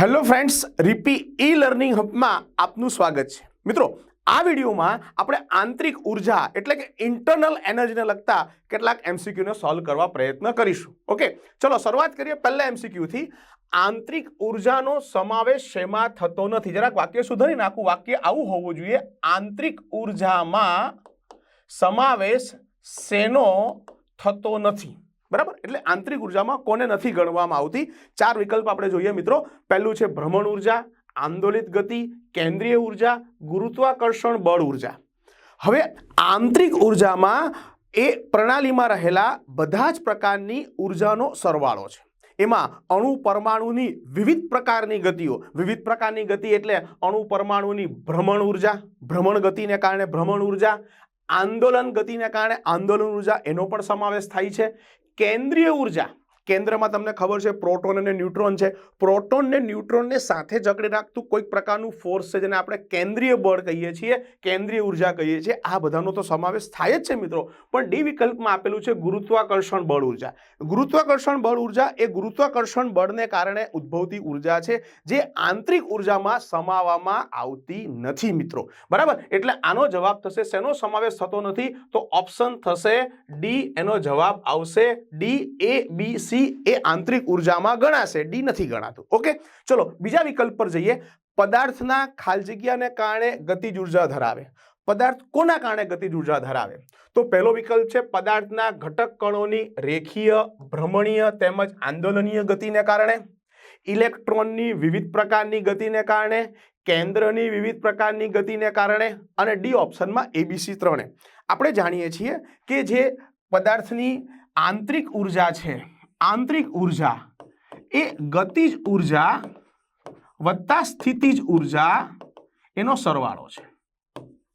Hello friends, RP E learning હબમાં આપનું સ્વાગત છે. મિત્રો, આ વિડીયોમાં આપણે આંતરિક ઊર્જા એટલે કે ઇન્ટરનલ એનર્જીને લગતા કેટલાક એમસીક્યુને સોલ્વ કરવા પ્રયત્ન કરીશું. ઓકે? ચલો, શરૂઆત કરીએ પહેલા એમસીક્યુથી આંતરિક ઉર્જાનો સમાવેશ શેમાં થતો નથી? જરાક વાક્ય સુધારી નાખું. વાક્ય આવું હોવું જોઈએ. આંતરિક ઉર્જામાં સમાવેશ શેનો થતો નથી? બરાબર? એટલે આંતરિક ઉર્જામાં કોને નથી ગણવામાં આવતી? ચાર વિકલ્પ આપણે જોઈએ મિત્રો. પહેલું છે ભ્રમણ ઊર્જા, આંદોલિત ગતિ, કેન્દ્રીય ઊર્જા, ગુરુત્વાકર્ષણ બળ ઊર્જા. હવે આંતરિક ઉર્જામાં એ પ્રણાલીમાં રહેલા બધા જ પ્રકારની ઉર્જાનો સરવાળો છે. એમાં અણુ પરમાણુની વિવિધ પ્રકારની ગતિઓ, વિવિધ પ્રકારની ગતિ એટલે અણુ પરમાણુની ભ્રમણ ઊર્જા, ભ્રમણ ગતિને કારણે ભ્રમણ ઊર્જા, આંદોલન ગતિને કારણે આંદોલન ઊર્જા એનો પણ સમાવેશ થાય છે. કેન્દ્રીય ઊર્જા કેન્દ્રમાં તમને ખબર છે, પ્રોટોન અને ન્યુટ્રોન છે. પ્રોટોન ને ન્યુટ્રોનને સાથે જકડી રાખતું કોઈક પ્રકારનું ફોર્સ છે, જેને આપણે કેન્દ્રીય બળ કહીએ છીએ, કેન્દ્રીય ઊર્જા કહીએ છીએ. આ બધાનો તો સમાવેશ થાય જ છે મિત્રો. પણ ડી વિકલ્પમાં આપેલું છે ગુરુત્વાકર્ષણ બળ ઊર્જા. ગુરુત્વાકર્ષણ બળ ઊર્જા એ ગુરુત્વાકર્ષણ બળને કારણે ઉદ્ભવતી ઊર્જા છે, જે આંતરિક ઉર્જામાં સમાવવામાં આવતી નથી મિત્રો. બરાબર? એટલે આનો જવાબ થશે, શેનો સમાવેશ થતો નથી? તો ઓપ્શન થશે ડી, એનો જવાબ આવશે ડી, એ, બી, સી એ આંતરિક ઉર્જામાં ગણાશે, ડી નથી ગણાતું. ઓકે? ચલો, બીજા વિકલ્પ પર જઈએ. પદાર્થના ખાલ જગ્યાને કારણે ગતિજ ઊર્જા ધરાવે. પદાર્થ કોના કારણે ગતિજ ઊર્જા ધરાવે? તો પહેલો વિકલ્પ છે, પદાર્થના ઘટક કણોની રેખીય, ભ્રમણીય તેમજ આંદોલનીય ગતિને કારણે. ઇલેક્ટ્રોનની વિવિધ પ્રકારની ગતિને કારણે. કેન્દ્રની વિવિધ પ્રકારની ગતિને કારણે. અને ડી ઓપ્શનમાં એબીસી ત્રણે. આપણે જાણીએ છીએ કે જે પદાર્થની આંતરિક ઊર્જા છે આંતરિક ઊર્જા. એ ગતિજ ઊર્જા વત્તા સ્થિતિજ ઊર્જા એનો સરવાળો છે.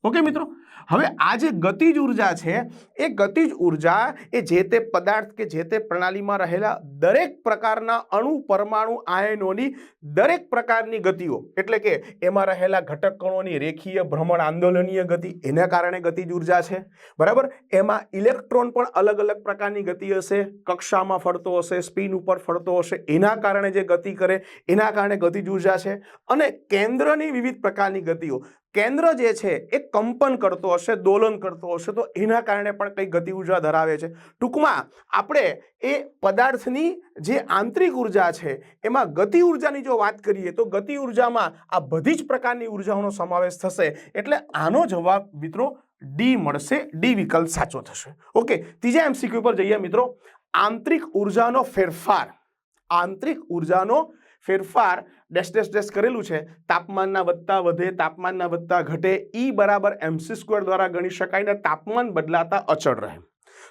ઓકે મિત્રો? હવે આ જે ગતિજ ઊર્જા છે, એ ગતિજ ઊર્જા એ જે તે પદાર્થ કે જે તે પ્રણાલીમાં રહેલા દરેક પ્રકારના અણુ પરમાણુ આયનોની દરેક પ્રકારની ગતિઓ, એટલે કે એમાં રહેલા ઘટક કણોની રેખીય ભ્રમણ આંદોલનીય ગતિ, એના કારણે ગતિજ ઊર્જા છે. બરાબર? એમાં ઇલેક્ટ્રોન પણ અલગ અલગ પ્રકારની ગતિ હશે, કક્ષામાં ફરતો હશે, સ્પિન ઉપર ફરતો હશે, એના કારણે જે ગતિ કરે, એના કારણે ગતિજ ઊર્જા છે. અને કેન્દ્રની વિવિધ પ્રકારની ગતિઓ. કેન્દ્ર જે છે, એ કંપન કરતો હશે, દોલન કરતો હશે, તો એના કારણે પણ કંઈ ગતિ ઊર્જા ધરાવે છે. ટૂંકમાં આપણે એ પદાર્થની જે આંતરિક ઊર્જા છે, એમાં ગતિ ઉર્જાની જો વાત કરીએ, તો ગતિ ઉર્જામાં આ બધી જ પ્રકારની ઉર્જાઓનો સમાવેશ થશે. એટલે આનો જવાબ, મિત્રો, ડી મળશે, ડી વિકલ્પ સાચો થશે. ઓકે, ત્રીજા એમસીક્યુ પર જઈએ, મિત્રો. આંતરિક ઉર્જાનો ફેરફાર. આંતરિક ઉર્જાનો ફેરફાર ડેશ ડેશ ડેશ કરેલું છે, તાપમાનના વધતા વધે, તાપમાનના વધતા ઘટે, ઈ બરાબર એમસી સ્ક્વેર દ્વારા ગણી શકાય ને તાપમાન બદલાતા અચળ રહે.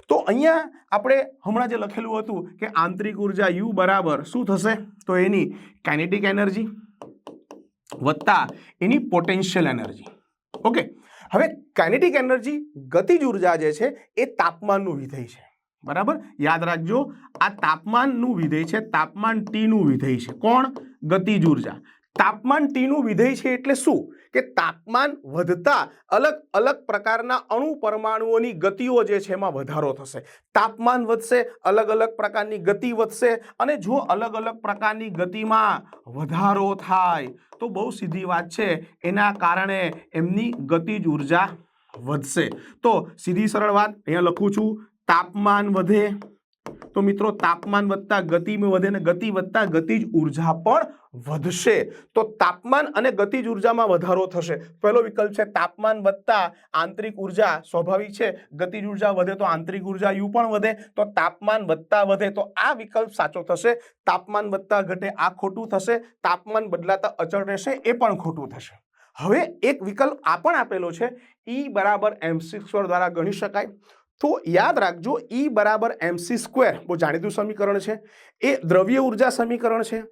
તો અહીંયા આપણે હમણાં જે લખેલું હતું કે આંતરિક ઊર્જા યુ બરાબર શું થશે? તો એની કાઇનેટિક એનર્જી વત્તા એની પોટેન્શિયલ એનર્જી. ઓકે, હવે કાઇનેટિક એનર્જી ગતિજ ઊર્જા જે છે એ તાપમાનનું વિધેય છે. બરાબર? યાદ રાખજો, આ તાપમાનનું વિધેય છે, તાપમાન ટીનું વિધેય છે. કોણ? ગતિજ ઊર્જા તાપમાન ટીનું વિધેય છે એટલે શું? કે તાપમાન વધતા અલગ અલગ પ્રકારના અણુ પરમાણુઓની ગતિઓ જે છે એમાં વધારો થશે. તાપમાન વધશે, અલગ અલગ પ્રકારની ગતિ વધશે અને જો અલગ અલગ પ્રકારની ગતિમાં વધારો થાય, તો બહુ સીધી વાત છે, એના કારણે એમની ગતિજ ઊર્જા વધશે. તો સીધી સરળ વાત, અહીંયા લખું છું તાપમાન વધે. તો મિત્રો, તાપમાન વધતા ગતિમાં વધે ને ગતિ વધતા ગતિજ ઊર્જા પણ વધશે. તો તાપમાન અને ગતિજ ઉર્જામાં વધારો થશે. પહેલો વિકલ્પ છે, તાપમાન વધતા આંતરિક ઊર્જા સ્વાભાવિક છે. ગતિજ ઊર્જા વધે તો આંતરિક ઊર્જા યુ પણ વધે. તો તાપમાન વધતા વધે તો આ વિકલ્પ સાચો થશે. તાપમાન વધતા ઘટે આ ખોટું થશે. તાપમાન બદલાતા અચળ રહેશે, એ પણ ખોટું થશે. હવે એક વિકલ્પ આ પણ આપેલો છે. ઈ બરાબર એમ સ્ક્વેર દ્વારા ગણી શકાય. તો યાદ રાખજો ઈ બરાબર એમસી સ્ક્વેર બહુ જાણીતું સમીકરણ છે. એ દ્રવ્ય ઊર્જા સમીકરણ છે.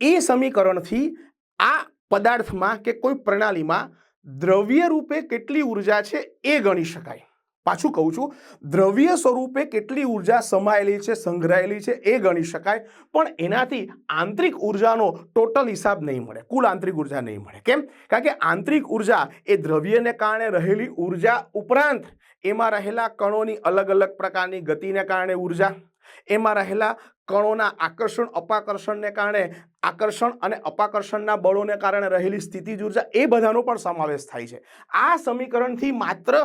એ સમીકરણથી આ પદાર્થમાં કે કોઈ પ્રણાલીમાં દ્રવ્ય રૂપે કેટલી ઊર્જા છે એ ગણી શકાય. પાછું કહું છું, દ્રવ્ય સ્વરૂપે કેટલી ઊર્જા સમાયેલી છે સંગ્રહાયેલી છે એ ગણી શકાય, પણ એનાથી આંતરિક ઉર્જાનો ટોટલ હિસાબ નહીં મળે, કુલ આંતરિક ઊર્જા નહીં મળે. કેમ? કારણ કે આંતરિક ઊર્જા એ દ્રવ્યને કારણે રહેલી ઊર્જા ઉપરાંત એમાં રહેલા કણોની અલગ અલગ પ્રકારની ગતિને કારણે ઊર્જા, એમાં રહેલા કણોના આકર્ષણ, અપાકર્ષણને કારણે આકર્ષણ અને અપાકર્ષણના બળોને કારણે રહેલી સ્થિતિજ ઊર્જા, એ બધાનો પણ સમાવેશ થાય છે. આ સમીકરણથી માત્ર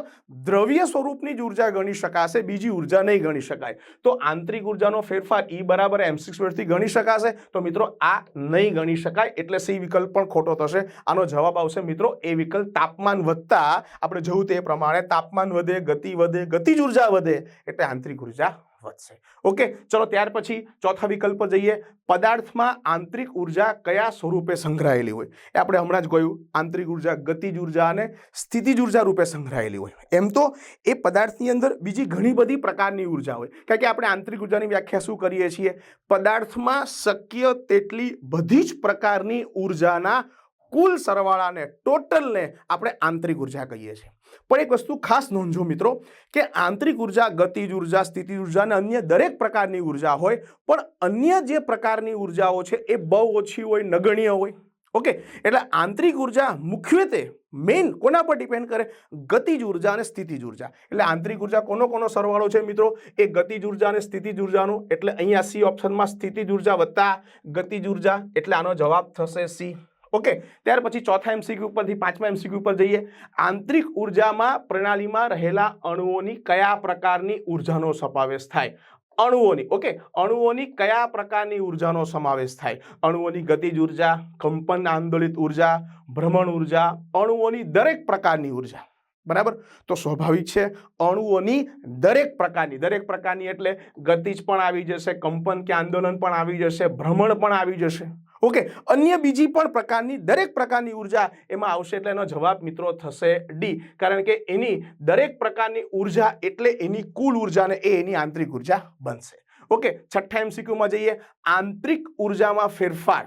દ્રવ્ય સ્વરૂપની જ ઊર્જા ગણી શકાશે, બીજી ઊર્જા નહીં ગણી શકાય. તો આંતરિક ઉર્જાનો ફેરફાર ઈ બરાબર એમ સિક્સ વેડથી ગણી શકાશે. તો મિત્રો, આ નહીં ગણી શકાય એટલે સી વિકલ્પ પણ ખોટો થશે. આનો જવાબ આવશે મિત્રો એ વિકલ્પ તાપમાન વધતા, આપણે જોયું તે પ્રમાણે તાપમાન વધે, ગતિ વધે ગતિજ ઊર્જા વધે એટલે આંતરિક ઊર્જા વધશે. ઓકે, ચલો ત્યાર પછી ચોથા વિકલ્પ જઈએ. પદાર્થમાં આંતરિક ઊર્જા કયા સ્વરૂપે સંગ્રહાયેલી હોય? એ આપણે હમણાં જ કહ્યું આંતરિક ઊર્જા, ગતિજ ઊર્જા અને સ્થિતિજ ઊર્જા રૂપે સંગ્રહાયેલી હોય. એમ તો એ પદાર્થની અંદર બીજી ઘણી બધી પ્રકારની ઊર્જા હોય. કારણ કે આપણે આંતરિક ઉર્જાની વ્યાખ્યા શું કરીએ છીએ? પદાર્થમાં શક્ય તેટલી બધી જ પ્રકારની ઉર્જાના કુલ સરવાળાને, ટોટલને આપણે આંતરિક ઊર્જા કહીએ છીએ. પણ એક વસ્તુ ખાસ નોંધજો મિત્રો, કે આંતરિક ઊર્જા, ગતિજ ઊર્જા સ્થિતિ ઊર્જા અને અન્ય દરેક પ્રકારની ઊર્જા હોય, પણ અન્ય જે પ્રકારની ઉર્જાઓ છે એ બહુ ઓછી હોય, નગણ્ય હોય. ઓકે? એટલે આંતરિક ઊર્જા મુખ્યત્વે મેઇન કોના પર ડિપેન્ડ કરે? ગતિજ ઊર્જા અને સ્થિતિજ ઊર્જા. એટલે આંતરિક ઊર્જા કોનો કોનો સરવાળો છે મિત્રો? એ ગતિજ ઊર્જા અને સ્થિતિજ ઉર્જાનો. એટલે અહીંયા સી ઓપ્શનમાં સ્થિતિજ ઊર્જા વત્તા ગતિજ ઊર્જા. એટલે આનો જવાબ થશે સી. ઓકે, ત્યાર પછી ચોથા એમસીક્યુ પરથી પાંચમા એમસીક્યુ પર જઈએ. આંતરિક ઉર્જામાં પ્રણાલીમાં રહેલા અણુઓની કયા પ્રકારની ઉર્જાનો સમાવેશ થાય? અણુઓની, ઓકે, અણુઓની કયા પ્રકારની ઉર્જાનો સમાવેશ થાય? અણુઓની ગતિજ ઊર્જા, કંપન આંદોલિત ઊર્જા, ભ્રમણ ઊર્જા, અણુઓની દરેક પ્રકારની ઊર્જા. બરાબર? તો સ્વાભાવિક છે, અણુઓની દરેક પ્રકારની દરેક પ્રકારની એટલે ગતિજ પણ આવી જશે, કંપન કે આંદોલન પણ આવી જશે, ભ્રમણ પણ આવી જશે. ઓકે અન્ય બીજી પણ પ્રકારની, દરેક પ્રકારની ઊર્જા એમાં આવશે એટલે એનો જવાબ મિત્રો થશે ડી કારણ કે એની દરેક પ્રકારની ઊર્જા એટલે એની કુલ ઊર્જા ને એ એની આંતરિક ઊર્જા બનશે. ઓકે છઠ્ઠા એમસીક્યુમાં જઈએ. આંતરિક ઉર્જામાં ફેરફાર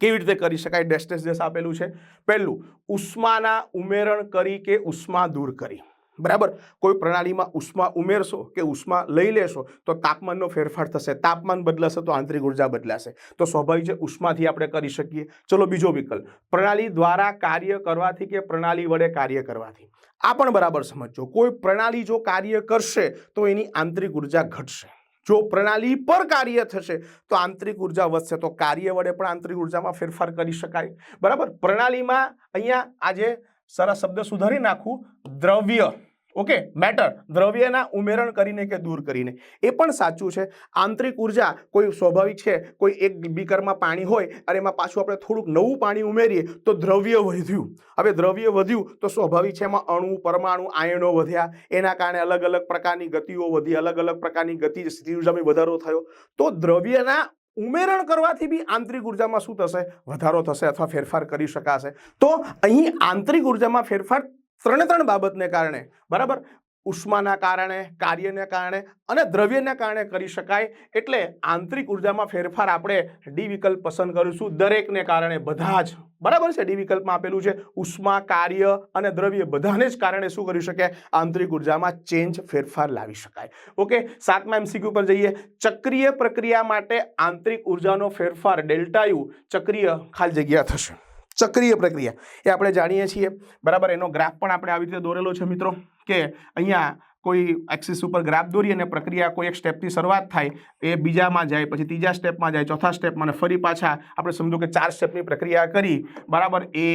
કેવી રીતે કરી શકાય? ડેસ્ટેસ આપેલું છે. પહેલું, ઉષ્માના ઉમેરણ કરી કે ઉષ્મા દૂર કરી? બરાબર? કોઈ પ્રણાલીમાં ઉષ્મા ઉમેરશો કે ઉષ્મા લઈ લેશો, તો તાપમાનનો ફેરફાર થશે. તાપમાન બદલાશે તો આંતરિક ઊર્જા બદલાશે. તો સ્વાભાવિક છે ઉષ્માથી આપણે કરી શકીએ. ચલો બીજો વિકલ્પ. પ્રણાલી દ્વારા કાર્ય કરવાથી કે પ્રણાલી વડે કાર્ય કરવાથી? આ પણ બરાબર સમજો કોઈ પ્રણાલી જો કાર્ય કરશે, તો એની આંતરિક ઊર્જા ઘટશે. જો પ્રણાલી પર કાર્ય થશે, તો આંતરિક ઊર્જા વધશે. તો કાર્ય વડે પણ આંતરિક ઉર્જામાં ફેરફાર કરી શકાય. બરાબર? પ્રણાલીમાં અહીંયા આજે સરસ શબ્દ સુધારી નાખું. દ્રવ્ય. ઓકે મેટર દ્રવ્યના ઉમેરણ કરીને કે દૂર કરીને. એ પણ સાચું છે. આંતરિક ઊર્જા કોઈ સ્વાભાવિક છે, કોઈ એક બીકરમાં પાણી હોય અને એમાં પાછું આપણે થોડુંક નવું પાણી ઉમેરીએ, તો દ્રવ્ય વધ્યું. હવે દ્રવ્ય વધ્યું તો સ્વાભાવિક છે એમાં અણુ, પરમાણુ, આયનો વધ્યા. એના કારણે અલગ અલગ પ્રકારની ગતિઓ વધી, અલગ અલગ પ્રકારની ગતિ સ્થિતિ ઉર્જામાં વધારો થયો. તો દ્રવ્યના ઉમેરણ કરવાથી બી આંતરિક ઉર્જામાં શું થશે? વધારો થશે અથવા ફેરફાર કરી શકાશે. તો અહીં આંતરિક ઉર્જામાં ફેરફાર ત્રણે ત્રણ બાબતને કારણે, બરાબર? ઉષ્માના કારણે, કાર્યને કારણે અને દ્રવ્યને કારણે કરી શકાય. એટલે આંતરિક ઉર્જામાં ફેરફાર આપણે ડી વિકલ્પ પસંદ કરીશું દરેકને કારણે, બધા જ. બરાબર છે? ડી વિકલ્પમાં આપેલું છે ઉષ્મા, કાર્ય અને દ્રવ્ય બધાને જ કારણે શું કરી શકે? આંતરિક ઉર્જામાં ચેન્જ, ફેરફાર લાવી શકાય. ઓકે, સાતમા એમસીક્યુ પર જઈએ. ચક્રીય પ્રક્રિયા માટે આંતરિક ઉર્જાનો ફેરફાર, ડેલ્ટા યુ ચક્રીય ખાલી જગ્યા થશે. ચક્રીય પ્રક્રિયા. એ આપણે જાણીએ છીએ. બરાબર, એનો ગ્રાફ પણ આપણે આવી રીતે દોરેલો છે મિત્રો, કે અહીંયા કોઈ એક્સિસ ઉપર ગ્રાફ દોરી અને પ્રક્રિયા કોઈ એક સ્ટેપથી શરૂઆત થાય, એ બીજામાં જાય, પછી ત્રીજા સ્ટેપમાં જાય, ચોથા સ્ટેપમાં અને ફરી પાછા આપણે સમજો કે ચાર સ્ટેપની પ્રક્રિયા કરી. બરાબર એ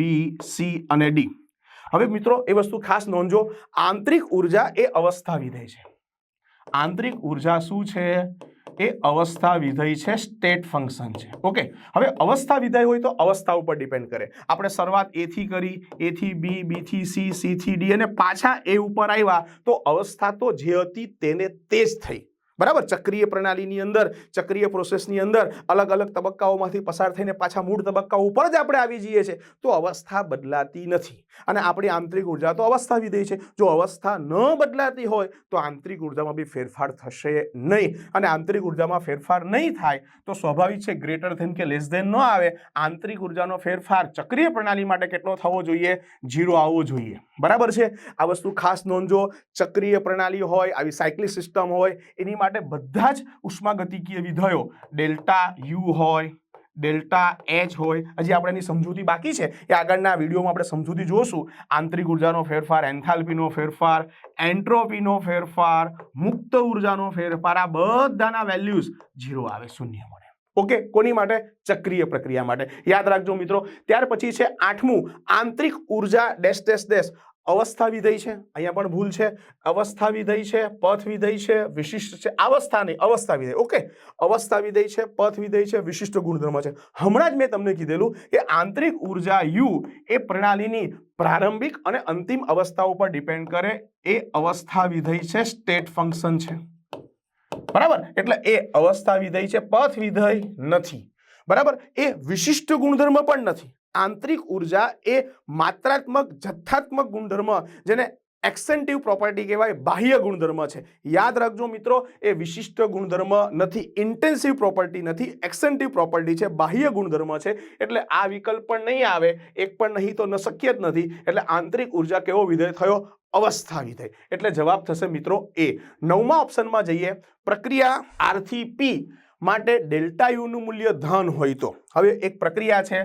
બી સી અને ડી હવે મિત્રો, એ વસ્તુ ખાસ નોંધજો, આંતરિક ઊર્જા એ અવસ્થા વિધેય છે. આંતરિક ઊર્જા શું છે? એ અવસ્થા વિધેય છે સ્ટેટ ફંક્શન છે. ઓકે હવે અવસ્થા વિધેય હોય તો અવસ્થા ઉપર ડિપેન્ડ કરે. આપણે શરૂઆત એથી કરી એથી બી બી થી સી સી થી ડી અને પાછા એ ઉપર આવ્યા, તો અવસ્થા તો જે હતી તેને તે જ થઈ. બરાબર? ચક્રીય પ્રણાલીની અંદર, ચક્રીય પ્રોસેસની અંદર અલગ અલગ તબક્કાઓમાંથી પસાર થઈને પાછા મૂળ તબક્કા ઉપર જ આપણે આવી જઈએ છીએ. તો અવસ્થા બદલાતી નથી. અને આપણી આંતરિક ઊર્જા તો અવસ્થા વિધેય છે. જો અવસ્થા ન બદલાતી હોય, તો આંતરિક ઉર્જામાં બી ફેરફાર થશે નહીં. અને આંતરિક ઉર્જામાં ફેરફાર નહીં થાય, તો સ્વાભાવિક છે ગ્રેટર ધેન કે લેસ ધેન ન આવે. આંતરિક ઉર્જાનો ફેરફાર ચક્રીય પ્રણાલી માટે કેટલો થવો જોઈએ? જીરો આવવો જોઈએ. બરાબર છે? આ વસ્તુ ખાસ નોંધજો. ચક્રીય પ્રણાલી હોય, આવી સાયકલિક સિસ્ટમ હોય, એની માટે બધા જ ઉષ્માગતિકીય વિધયો, ડેલ્ટા યુ હોય, ડેલ્ટા એચ હોય, હજી આપણે એની સમજૂતી બાકી છે એ આગળના વિડીયોમાં આપણે સમજૂતી જોશું. આંતરિક ઉર્જાનો ફેરફાર, એન્થાલ્પીનો ફેરફાર, એન્ટ્રોપીનો ફેરફાર, મુક્ત ઉર્જાનો ફેરફાર, આ બધાના વેલ્યુઝ ઝીરો આવે, શૂન્ય મળે. ઓકે, કોની માટે? ચક્રીય પ્રક્રિયા માટે. યાદ રાખજો મિત્રો, ત્યાર પછી છે આઠમું, આંતરિક ઊર્જા ડેશ ડેશ ડેશ. અવસ્થા વિધેય છે. અહીંયા પણ ભૂલ છે. અવસ્થા વિધેય છે, પથ વિધેય છે, વિશિષ્ટ છે. અવસ્થા નહીં, અવસ્થા વિધેય. ઓકે? અવસ્થા વિધેય છે, પથ વિધેય છે, વિશિષ્ટ ગુણધર્મ છે. હમણાં જ મેં તમને કીધેલું કે આંતરિક ઊર્જા યુ એ પ્રણાલીની પ્રારંભિક અને અંતિમ અવસ્થાઓ પર ડિપેન્ડ કરે. એ અવસ્થા વિધેય છે, સ્ટેટ ફંક્શન છે. બરાબર? એટલે એ અવસ્થા વિધેય છે, પથ વિધેય નથી. બરાબર? એ વિશિષ્ટ ગુણધર્મ પણ નથી. આંતરિક ઊર્જા એ માત્રાત્મક, જથ્થાત્મક ગુણધર્મ જેને એક્સેન્ટિવ પ્રોપર્ટી કહેવાય, બાહ્ય ગુણધર્મ છે. યાદ રાખજો મિત્રો, એ વિશિષ્ટ ગુણધર્મ નથી, ઇન્ટેન્સિવ પ્રોપર્ટી નથી, એક્સેન્ટિવ પ્રોપર્ટી છે, બાહ્ય ગુણધર્મ છે. એટલે આ વિકલ્પ પણ નહીં આવે, એક પણ નહીં તો ન શક્ય જ નથી. એટલે આંતરિક ઊર્જા કેવો વિધેય થયો? અવસ્થા વિધેય. એટલે જવાબ થશે મિત્રો એ. નવમા ઓપ્શનમાં જઈએ. પ્રક્રિયા આરથી પી માટે ડેલ્ટા યુનું મૂલ્ય ધન હોય તો. હવે એક પ્રક્રિયા છે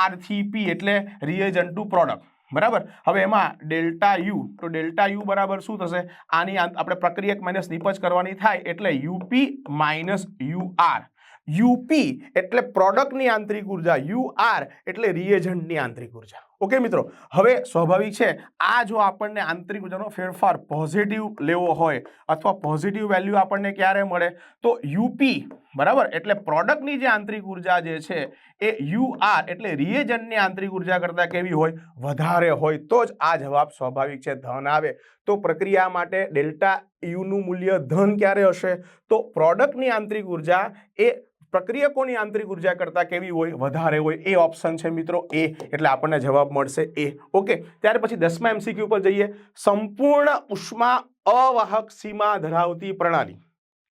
આરથી પી એટલે રિએજન્ટ ટુ પ્રોડક્ટ બરાબર? હવે એમાં ડેલ્ટા યુ, તો ડેલ્ટા યુ બરાબર શું થશે? આની આપણે પ્રક્રિયક માઇનસ નિપજ કરવાની થાય એટલે યુપી માઇનસ યુઆર યુપી એટલે પ્રોડક્ટની આંતરિક ઊર્જા યુઆર એટલે રિએજન્ટની આંતરિક ઊર્જા. ઓકે મિત્રો, હવે સ્વાભાવિક છે, આ જો આપણને આંતરિક ઉર્જાનો ફેરફાર પોઝિટિવ લેવો હોય અથવા પોઝિટિવ વેલ્યુ આપણને ક્યારે મળે, તો યુપી બરાબર? એટલે પ્રોડક્ટની જે આંતરિક ઊર્જા જે છે, એ યુ આર એટલે રિએજન્ટની આંતરિક ઊર્જા કરતાં કેવી હોય? વધારે હોય. તો જ આ જવાબ સ્વાભાવિક છે, ધન આવે. તો પ્રક્રિયા માટે ડેલ્ટા યુનું મૂલ્ય ધન ક્યારે હશે? તો પ્રોડક્ટની આંતરિક ઊર્જા એ પ્રક્રિયકોની આંતરિક ઊર્જા કરતાં કેવી હોય, વધારે હોય, એ ઓપ્શન છે મિત્રો એ, એટલે આપણને જવાબ મળશે એ. ઓકે ત્યાર પછી દસમા એમસીક્યુ પર જઈએ. સંપૂર્ણ ઉષ્મા અવાહક સીમા ધરાવતી પ્રણાલી.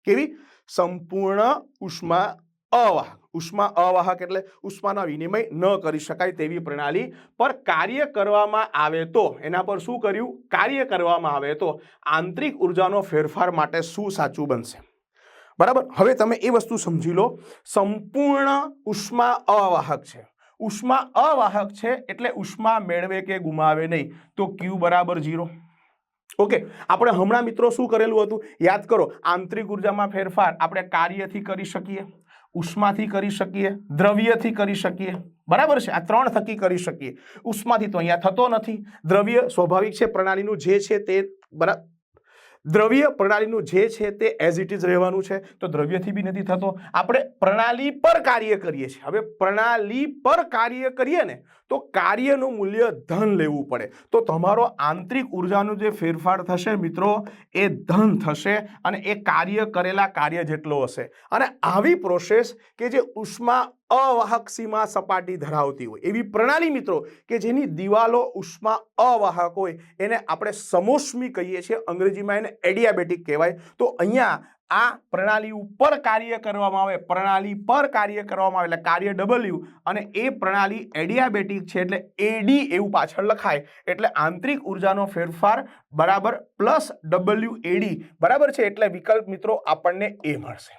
કેવી? સંપૂર્ણ ઉષ્મા અવાહક. ઉષ્મા અવાહક એટલે ઉષ્માના વિનિમય ન કરી શકાય તેવી પ્રણાલી પર કાર્ય કરવામાં આવે તો. એના પર શું કર્યું? કાર્ય કરવામાં આવે તો. આંતરિક ઉર્જાનો ફેરફાર માટે શું સાચું બનશે? બરાબર? હવે તમે એ વસ્તુ સમજી લો. સંપૂર્ણ ઉષ્મા અવાહક છે. ઉષ્મા અવાહક છે એટલે ઉષ્મા મેળવે કે ગુમાવે નહીં. તો ક્યુ બરાબર ઝીરો ઓકે? આપણે હમણાં મિત્રો શું કરેલું હતું? યાદ કરો, આંતરિક ઉર્જામાં ફેરફાર આપણે કાર્યથી કરી શકીએ, ઉષ્માથી કરી શકીએ, દ્રવ્યથી કરી શકીએ. બરાબર છે? આ ત્રણ થકી કરી શકીએ. ઉષ્માથી તો અહીંયા થતો નથી. દ્રવ્ય સ્વાભાવિક છે, પ્રણાલીનું જે છે તે બરાબર દ્રવ્ય પ્રણાલીનું જે છે તે એઝ ઇટ ઇઝ રહેવાનું છે. તો દ્રવ્યથી બી નથી થતો. આપણે પ્રણાલી પર કાર્ય કરીએ છીએ. હવે પ્રણાલી પર કાર્ય કરીએ ને તો કાર્યનું મૂલ્ય ધન લેવું પડે. તો તમારો આંતરિક ઉર્જાનો જે ફેરફાર થશે મિત્રો, એ ધન થશે અને એ કાર્ય કરેલા કાર્ય જેટલો હશે. અને આવી પ્રોસેસ કે જે ઉષ્મા અવાહક સીમા સપાટી ધરાવતી હોય, એવી પ્રણાલી મિત્રો કે જેની દિવાલો ઉષ્મા અવાહક હોય, એને આપણે સમોષ્મી કહીએ છીએ, અંગ્રેજીમાં એને એડિયાબેટિક કહેવાય. તો અહીંયા આ પ્રણાલી ઉપર કાર્ય કરવામાં આવે, પ્રણાલી પર કાર્ય કરવામાં આવે, એટલે કાર્ય ડબલ્યુ અને એ પ્રણાલી એડિયાબેટિક છે એટલે એડી એવું પાછળ લખાય. એટલે આંતરિક ઉર્જાનો ફેરફાર બરાબર પ્લસ ડબલ્યુ એડી બરાબર છે એટલે વિકલ્પ મિત્રો આપણને એ મળશે.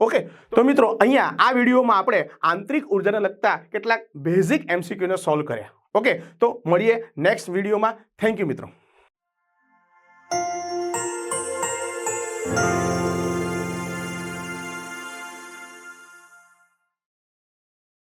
ઓકે તો મિત્રો અહીંયા આ વિડીયોમાં આપણે આંતરિક ઉર્જાને લગતા કેટલાક બેઝિક એમસીક્યુને સોલ્વ કર્યા. ઓકે તો મળીએ નેક્સ્ટ વિડીયોમાં. થેન્ક યુ મિત્રો.